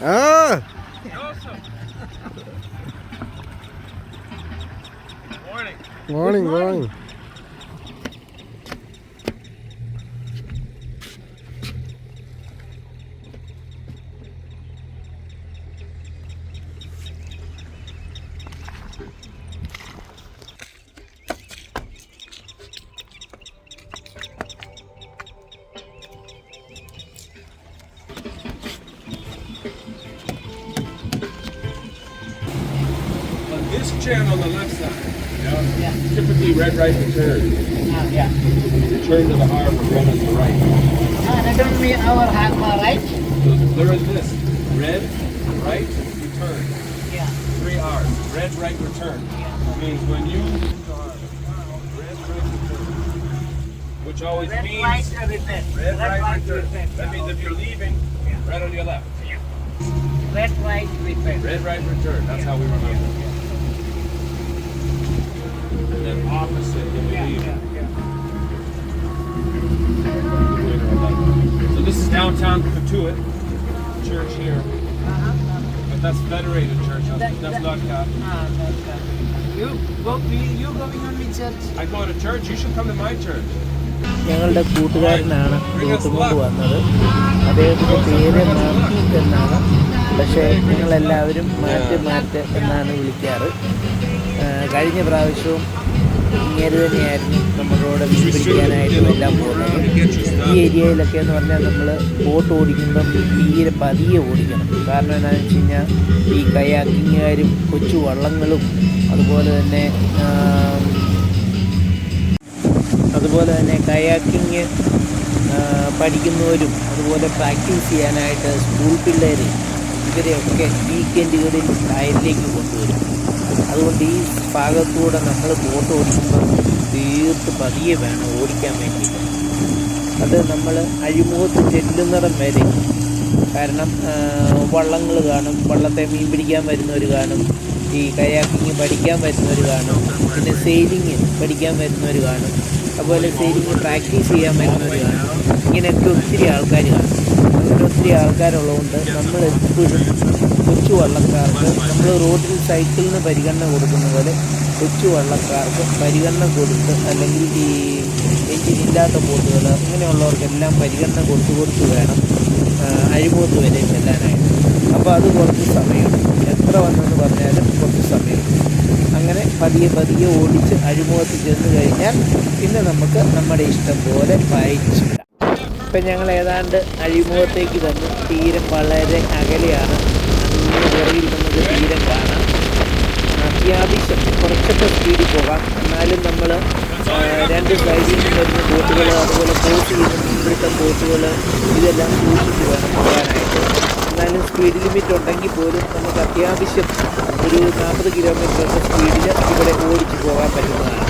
Ah! Awesome. Morning. Warning, warning. Channel on the left side, yeah, typically red right return. Ah, yeah. Return to the harbor, run on the right. Ah, return me our harbor, right? So there is this, red, right, return. Yeah. Three R's. Red, right, return. Yeah. Means when you leave the harbor, red, right, return. Which always Red, means uh, return. red, right, return. return. That means if you're leaving, right on your left. Yeah. Red, white, return. Red, right, return. That's how we remember. Downtown it, Church here, Uh-huh. but that's Federated Church. That's, That- that's that- not Catholic. Ah, that's Catholic. You go, you going on with church? I go to church. You should come to my church. ഞങ്ങളുടെ കൂട്ടുകാരനാണ് boat കൊണ്ട് വന്നത് അദ്ദേഹത്തിന്റെ പേര് മാർക്കിക് എന്നാണ് പക്ഷേ ഞങ്ങളെല്ലാവരും മാറ്റ് മാറ്റ് എന്നാണ് വിളിക്കാറ് കഴിഞ്ഞ പ്രാവശ്യവും ഇങ്ങനെ തന്നെയായിരുന്നു നമ്മളോട് വിശ്വസിക്കാനായിട്ടും എല്ലാം പോകുന്നത്. ഈ ഏരിയയിലൊക്കെ എന്ന് പറഞ്ഞാൽ നമ്മൾ ബോട്ട് ഓടിക്കുമ്പം തീരെ പതിയെ ഓടിക്കണം. കാരണം എന്താണെന്ന് വെച്ച് കഴിഞ്ഞാൽ ഈ കയാക്കിങ്ങുകാരും കൊച്ചു വള്ളങ്ങളും അതുപോലെ തന്നെ അതുപോലെ തന്നെ കയാക്കിങ് പഠിക്കുന്നവരും അതുപോലെ പ്രാക്ടീസ് ചെയ്യാനായിട്ട് സ്കൂൾ പിള്ളേർ ഇവരെയൊക്കെ വീക്കെൻഡുകളിൽ കായലിലേക്ക് കൊണ്ടുവരും. അതുകൊണ്ട് ഈ ഭാഗത്തൂടെ നമ്മൾ ബോട്ട് ഓടിക്കുമ്പോൾ തീർത്ത് പതിയെ വേണം ഓടിക്കാൻ വേണ്ടിയിട്ട്. അത് നമ്മൾ അഴിമുഖത്ത് ചെല്ലുന്നിടം വരെ. കാരണം വള്ളങ്ങൾ കാണും. വള്ളത്തെ മീൻ പിടിക്കാൻ വരുന്നവർ കാണും. ഈ കയാക്കിങ് പഠിക്കാൻ വരുന്നവർ കാണും. പിന്നെ സെയിലിങ് പഠിക്കാൻ വരുന്നവർ കാണും. അതുപോലെ സെയിലിങ് പ്രാക്ടീസ് ചെയ്യാൻ വരുന്നവർ കാണും. ഇങ്ങനെയൊക്കെ ഒത്തിരി ആൾക്കാർ കാണും. അങ്ങനെ ഒത്തിരി ആൾക്കാരുള്ളതുകൊണ്ട് നമ്മൾ എപ്പോഴും കൊച്ചു വള്ളക്കാർക്ക് നമ്മൾ റോഡിൽ സൈക്കിളിന് പരിഗണന കൊടുക്കുന്ന പോലെ കൊച്ചു വള്ളക്കാർക്ക് പരിഗണന കൊടുത്ത് അല്ലെങ്കിൽ ഈ എഞ്ചിൻ ഇല്ലാത്ത ബോട്ടുകൾ അങ്ങനെയുള്ളവർക്കെല്ലാം പരിഗണന കൊടുത്തു കൊടുത്ത് വേണം അഴിമുഖത്ത് വരെ ചെല്ലാനായിട്ട്. അപ്പോൾ അത് കുറച്ച് സമയം എത്ര വന്നെന്ന് പറഞ്ഞാലും കുറച്ച് സമയം. അങ്ങനെ പതിയെ പതിയെ ഓടിച്ച് അഴിമുഖത്ത് ചെന്ന് കഴിഞ്ഞാൽ പിന്നെ നമുക്ക് നമ്മുടെ ഇഷ്ടം പോലെ വായിച്ചു ഇപ്പം ഞങ്ങൾ ഏതാണ്ട് അഴിമുഖത്തേക്ക് വന്നു തീരം വളരെ അകലെയാണ്. അങ്ങ് കയറിയിരിക്കുന്നത് നമുക്ക് തീരം കാണാം അത്യാവശ്യം കുറച്ചൊക്കെ സ്പീഡിൽ പോകാം എന്നാലും നമ്മൾ രണ്ട് സൈഡിൽ നിന്ന് വരുന്ന ബോട്ടുകൾ അതുപോലെ ക്രോസ് ചെയ്യുന്ന ബോട്ടുകൾ ഇതെല്ലാം സൂക്ഷിച്ച് വേണം പോകാനായിട്ട് എന്നാലും സ്പീഡ് ലിമിറ്റ് ഉണ്ടെങ്കിൽ പോലും നമുക്ക് അത്യാവശ്യം ഒരു നാൽപ്പത് കിലോമീറ്ററൊക്കെ സ്പീഡിൽ ഇവിടെ ഓടിച്ച് പോകാൻ പറ്റുന്നതാണ്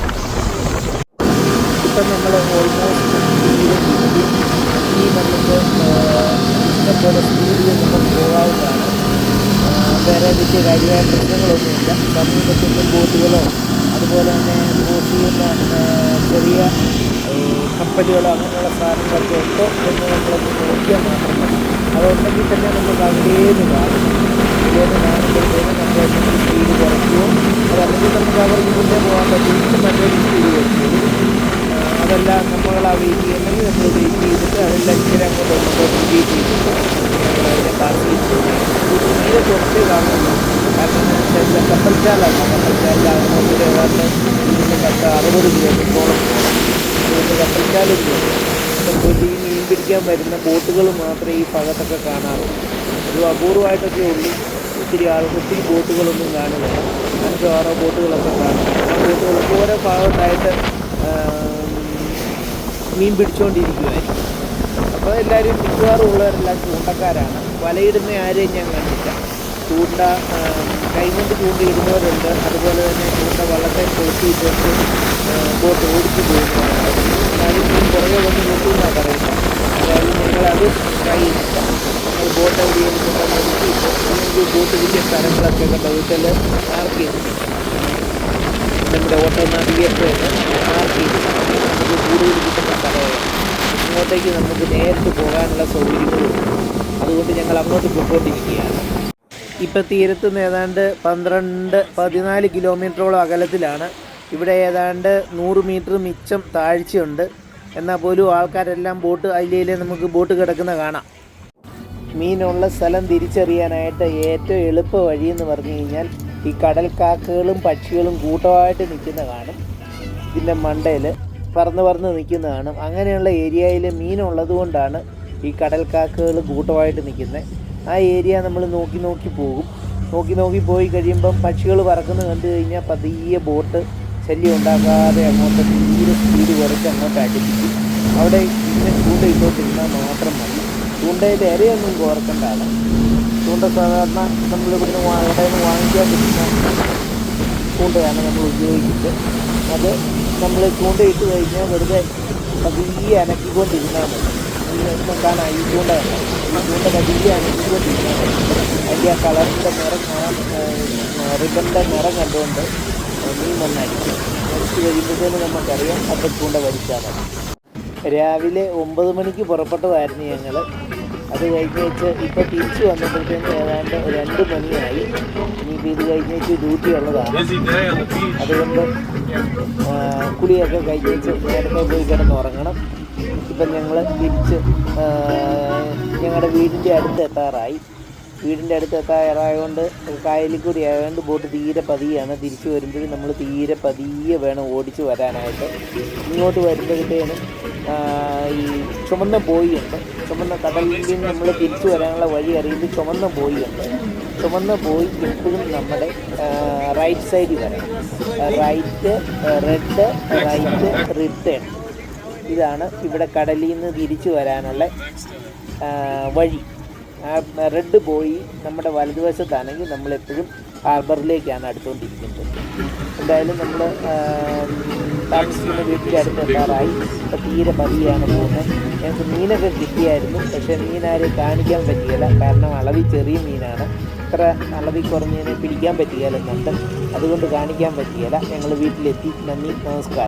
ഇപ്പം നമ്മൾ ഓൾമോസ്റ്റ് ഈ നമുക്ക് ഇഷ്ടംപോലെ സ്പീഡിൽ നമുക്ക് പോകാവുന്നതാണ്. വേറെ വലിയ കാര്യമായ പ്രശ്നങ്ങളൊന്നുമില്ല. സമീപത്തിന്റെ ബോട്ടുകളോ അതുപോലെ തന്നെ ബോട്ട് ചെയ്യുന്ന ചെറിയ കപ്പലുകളോ അങ്ങനെയുള്ള സാധനങ്ങളൊക്കെ ഉണ്ടോ എന്ന് നമ്മളൊന്ന് നോക്കിയാൽ മാത്രം മതി. അതുണ്ടെങ്കിൽ തന്നെ നമുക്ക് അവിടേന്ന് കാണും. ഇവിടേന്ന് കാണുമ്പോഴത്തേനും നമ്മുടെ സ്പീഡ് കുറയ്ക്കുമോ അതല്ലെങ്കിൽ നമുക്ക് അവർക്ക് മുന്നേ പോകാൻ പറ്റും മറ്റൊരു സ്പീഡ് കുറയ്ക്കും അതല്ല ആ വെയിറ്റ് ചെയ്യണമെങ്കിൽ നമ്മൾ വെയിറ്റ് ചെയ്തിട്ട് അതിന്റെ അച്ഛനെ അങ്ങോട്ട് അങ്ങോട്ട് വെയിറ്റ് ചെയ്തിട്ട് നമ്മൾ അതിനെ ചെയ്ത്. തീരെ കുറച്ചേ കാരണം എന്താ വെച്ചാൽ മീൻ പിടിക്കാൻ വരുന്ന ബോട്ടുകൾ മാത്രമേ ഈ ഭാഗത്തൊക്കെ കാണാറുള്ളൂ ഒരു അപൂർവമായിട്ടൊക്കെ ഉള്ളൂ. ഒത്തിരി ആൾ ഒത്തിരി ബോട്ടുകളൊന്നും കാണുന്നില്ല. അഞ്ചോ ആറോ ബോട്ടുകളൊക്കെ കാണും. ആ ബോട്ടുകളൊക്കെ ഓരോ ഭാഗത്തായിട്ട് മീൻ പിടിച്ചുകൊണ്ടിരിക്കുമായിരിക്കും അപ്പോൾ എല്ലാവരും മിക്കവാറും ഉള്ളവരെല്ലാം ചൂണ്ടക്കാരാണ്. വലയിടുന്ന ആരെയും ഞാൻ കണ്ടില്ല ചൂണ്ട കൈകൊണ്ട് ചൂണ്ടയിടുന്നവരുണ്ട്. അതുപോലെ തന്നെ ചൂണ്ട വള്ളത്തെ കൊളുത്തിയിട്ടുണ്ട് ബോട്ട് ഓടിച്ചു പോകുന്നവരുണ്ട്. എന്നാലും പുറകെ വന്ന് നോക്കുമെന്നാണ് പറയുന്നത് അതായത് നിങ്ങളത് ട്രൈ നിങ്ങൾ ബോട്ട് എവിടെ കൊണ്ടുവന്ന് നിർത്തിയിട്ട് അല്ലെങ്കിൽ ബോട്ട് വലിയ സ്ഥലങ്ങളൊക്കെ കണ്ട വീട്ടിൽ മാർക്ക് ചെയ്തിട്ടുണ്ട് നമ്മുടെ ഓട്ടോ നാവിഗേറ്റർ മാർക്ക് ചെയ്തിട്ടുണ്ട് നമുക്ക് കൂടുതൽ കിട്ടുന്ന സ്ഥലമാണ് ഇങ്ങോട്ടേക്ക് നമുക്ക് നേരിട്ട് പോകാനുള്ള സൗകര്യങ്ങളുണ്ട് അതുകൊണ്ട് ഞങ്ങൾ അങ്ങോട്ട് പോയിക്കൊണ്ടിരിക്കുകയാണ് ഇപ്പം തീരത്ത് നിന്ന് ഏതാണ്ട് പന്ത്രണ്ട് പതിനാല് കിലോമീറ്ററോളം അകലത്തിലാണ്. ഇവിടെ ഏതാണ്ട് നൂറ് മീറ്റർ മിച്ചം താഴ്ചയുണ്ട്. എന്നാൽ പോലും ആൾക്കാരെല്ലാം ബോട്ട് അതിലേ നമുക്ക് ബോട്ട് കിടക്കുന്ന കാണാം. മീനുള്ള സ്ഥലം തിരിച്ചറിയാനായിട്ട് ഏറ്റവും എളുപ്പ വഴി എന്ന് പറഞ്ഞു കഴിഞ്ഞാൽ ഈ കടൽക്കാക്കകളും പക്ഷികളും കൂട്ടമായിട്ട് നിൽക്കുന്ന കാണും. ഇതിന്റെ മണ്ടയിൽ പറന്ന് പറന്ന് നിൽക്കുന്ന കാണും. അങ്ങനെയുള്ള ഏരിയയിൽ മീനുള്ളത് കൊണ്ടാണ് ഈ കടൽക്കാക്കകൾ കൂട്ടമായിട്ട് നിൽക്കുന്നത്. ആ ഏരിയ നമ്മൾ നോക്കി നോക്കി പോകും. നോക്കി നോക്കി പോയി കഴിയുമ്പം പക്ഷികൾ പറക്കുന്നത് കണ്ടു കഴിഞ്ഞാൽ പതിയെ ബോട്ട് ശല്യം ഉണ്ടാക്കാതെ അങ്ങോട്ട് തീരെ സ്പീഡ് കുറച്ച് അങ്ങോട്ട് അടുപ്പിക്കും. അവിടെ ഇങ്ങനെ ചൂണ്ടയിട്ടോട്ടിരുന്നാൽ മാത്രം മതി. ചൂണ്ടയിൽ ഇരയൊന്നും കോർക്കണ്ടാണ്. ചൂണ്ട സാധാരണ നമ്മൾ ഇവിടുന്ന് പറ്റുന്ന ചൂണ്ടയാണ് നമ്മൾ ഉപയോഗിക്കുന്നത്. അത് നമ്മൾ ചൂണ്ടയിട്ട് കഴിഞ്ഞാൽ വെറുതെ പതിയെ ഇതൊന്നും കാണാം ഈ ചൂണ്ട ഈ ചൂണ്ട പതിയെ അനക്കിക്കൊണ്ടിരുന്നാൽ അതിന്റെ ആ കളറിന്റെ നിറം കാണാൻ റിബണിന്റെ നിറം കണ്ടുകൊണ്ട് മീൻ വന്ന് അടിക്കും അടിച്ച് കഴിയുമ്പോഴത്തേന് നമുക്കറിയാം അപ്പം ചൂണ്ട വലിച്ചാൽ രാവിലെ ഒമ്പത് മണിക്ക് പുറപ്പെട്ടതായിരുന്നു ഞങ്ങൾ അത് കഴിഞ്ഞ് വെച്ച് ഇപ്പോൾ തിരിച്ചു വന്നപ്പോഴത്തേക്കും ഏതാണ്ട് രണ്ട് മണിയായി. ഇനിയിപ്പോൾ ഇത് കഴിഞ്ഞ് വെച്ച് ഡ്യൂട്ടി ഉള്ളതാണ്. അതുകൊണ്ട് കുളിയൊക്കെ കഴിഞ്ഞ് വെച്ച് നേരത്തെ പോയി കിടന്ന് ഉറങ്ങണം. ഇപ്പം ഞങ്ങൾ തിരിച്ച് ഞങ്ങളുടെ വീടിന്റെ അടുത്ത് എത്താറായി. വീടിന്റെ അടുത്ത് എത്താറായതുകൊണ്ട് കായലിൽ കൂടി ആയതുകൊണ്ട് ബോട്ട് തീരെ പതിയാണ്. തിരിച്ചു വരുമ്പോഴും നമ്മൾ തീരെ പതിയെ വേണം ഓടിച്ച് വരാനായിട്ട്. ഇങ്ങോട്ട് വരുമ്പോഴത്തേനും ഈ ചുമന്ന ബോയിയുണ്ട് ചുമന്ന കടലിൽ നിന്ന് നമ്മൾ തിരിച്ചു വരാനുള്ള വഴി അറിയുന്നത് ചുമന്ന ബോയിയുണ്ട് ചുമന്ന ബോയി എപ്പോഴും നമ്മുടെ റൈറ്റ് സൈഡിൽ വരണം റൈറ്റ് റെഡ് റൈറ്റ് റിട്ടേൺ ഇതാണ് ഇവിടെ കടലിൽ നിന്ന് തിരിച്ചു വരാനുള്ള വഴി. റെഡ് ബോയി നമ്മുടെ വലതുവശത്താണെങ്കിൽ നമ്മളെപ്പോഴും ഹാർബറിലേക്കാണ് അടുത്തുകൊണ്ടിരിക്കുന്നത്. എന്തായാലും നമ്മൾ താമസിക്കുന്ന വീട്ടിന്റെ അടുത്ത് എത്താറായി ഇപ്പം തീരെ പതിയാണ് പോകുന്നത്. ഞങ്ങൾക്ക് മീനൊക്കെ കിട്ടിയായിരുന്നു പക്ഷേ മീനാരെ കാണിക്കാൻ പറ്റിയില്ല. കാരണം അളവിൽ ചെറിയ മീനാണ്. ഇത്ര അളവിൽ കുറഞ്ഞതിനെ പിടിക്കാൻ പറ്റിയാലെന്നുണ്ട് അതുകൊണ്ട് കാണിക്കാൻ പറ്റിയില്ല. ഞങ്ങൾ വീട്ടിലെത്തി. നന്ദി. നമസ്കാരം.